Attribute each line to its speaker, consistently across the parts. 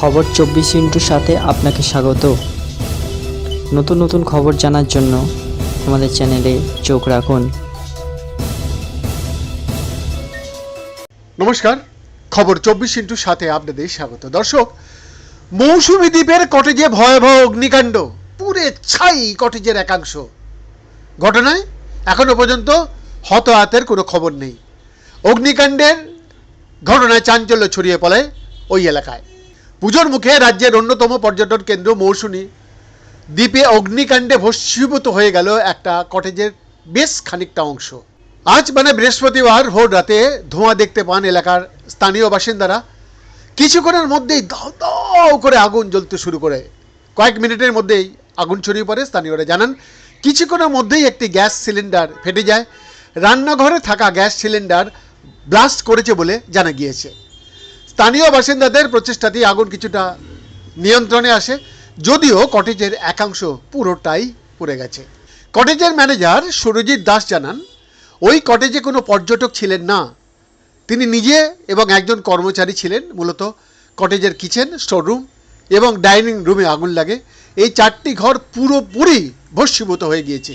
Speaker 1: খবর চব্বিশ ইন্টুর সাথে আপনাকে স্বাগত। নতুন নতুন খবর জানার জন্য আমাদের চ্যানেলে চোখ রাখুন।
Speaker 2: নমস্কার, খবর চব্বিশ ইন্টু সাথে আপনাদের স্বাগত। দর্শক, মৌসুমী দ্বীপের কটেজে ভয়াবহ অগ্নিকাণ্ড, পুরে ছাই কটেজের একাংশ। ঘটনায় এখনও পর্যন্ত হতাহতের কোনো খবর নেই। অগ্নিকাণ্ডের ঘটনায় চাঞ্চল্য ছড়িয়ে পড়ে ওই এলাকায়। পুজোর মুখে রাজ্যের অন্যতম পর্যটন কেন্দ্র মৌসুমী দ্বীপে অগ্নিকাণ্ডে ভস্মীভূত হয়ে গেল একটা কটেজের বেশ খানিকটা অংশ। আজ মানে বৃহস্পতিবার ভোর রাতে ধোঁয়া দেখতে পান এলাকার স্থানীয় বাসিন্দারা। কিছুক্ষণের মধ্যেই দাও করে আগুন জ্বলতে শুরু করে। কয়েক মিনিটের মধ্যেই আগুন ছড়িয়ে পড়ে, স্থানীয়রা জানান, কিছুক্ষণের মধ্যেই একটি গ্যাস সিলিন্ডার ফেটে যায়। রান্নাঘরে থাকা গ্যাস সিলিন্ডার ব্লাস্ট করেছে বলে জানা গিয়েছে। স্থানীয় বাসিন্দাদের প্রচেষ্টাতেই আগুন কিছুটা নিয়ন্ত্রণে আসে, যদিও কটেজের একাংশ পুরোটাই পুড়ে গেছে। কটেজের ম্যানেজার সুরজিৎ দাস জানান, ওই কটেজে কোনো পর্যটক ছিলেন না। তিনি নিজে এবং একজন কর্মচারী ছিলেন, মূলত কটেজের কিচেন, স্টোররুম এবং ডাইনিং রুমে আগুন লাগে। এই চারটি ঘর পুরোপুরি ভস্মীভূত হয়ে গিয়েছে।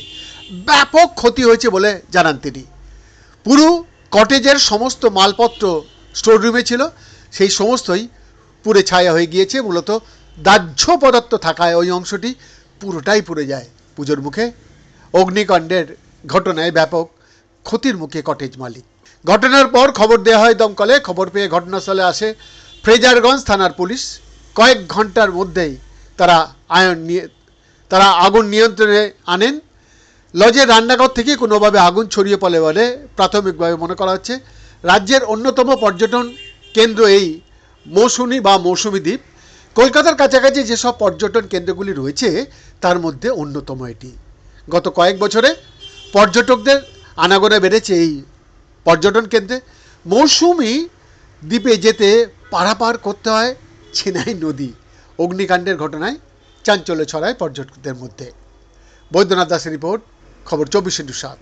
Speaker 2: ব্যাপক ক্ষতি হয়েছে বলে জানান তিনি। পুরো কটেজের সমস্ত মালপত্র স্টোররুমে ছিল। সেই সমস্তই পুড়ে ছায়া হয়ে গিয়েছে, মূলত দাহ্য পদার্থ থাকায় ওই অংশটি পুরোটাই পুড়ে যায়। পুজোর মুখে অগ্নিকাণ্ডের ঘটনায় ব্যাপক ক্ষতির মুখে কটেজ মালিক। ঘটনার পর খবর দেওয়া হয় দমকলে। খবর পেয়ে ঘটনাস্থলে আসে ফ্রেজারগঞ্জ থানার পুলিশ। কয়েক ঘণ্টার মধ্যেই তারা আয়ন নিয়ে, তারা আগুন নিয়ন্ত্রণে আনেন। লজের রান্নাঘর থেকে কোনোভাবে আগুন ছড়িয়ে পড়ে বলে প্রাথমিকভাবে মনে করা হচ্ছে। রাজ্যের অন্যতম পর্যটন কেন্দ্র এই মৌসুমী বা মৌসুমী দ্বীপ। কলকাতার কাছাকাছি যেসব পর্যটন কেন্দ্রগুলি রয়েছে, তার মধ্যে অন্যতম এটি। গত কয়েক বছরে পর্যটকদের আনাগোনা বেড়েছে এই পর্যটন কেন্দ্রে। মৌসুমী দ্বীপে যেতে পারাপার করতে হয় ছিনাই নদী। অগ্নিকাণ্ডের ঘটনায় চাঞ্চল্য ছড়ায় পর্যটকদের মধ্যে। বৈদ্যনাথ দাসের রিপোর্ট, খবর চব্বিশ ইন্টু সাত।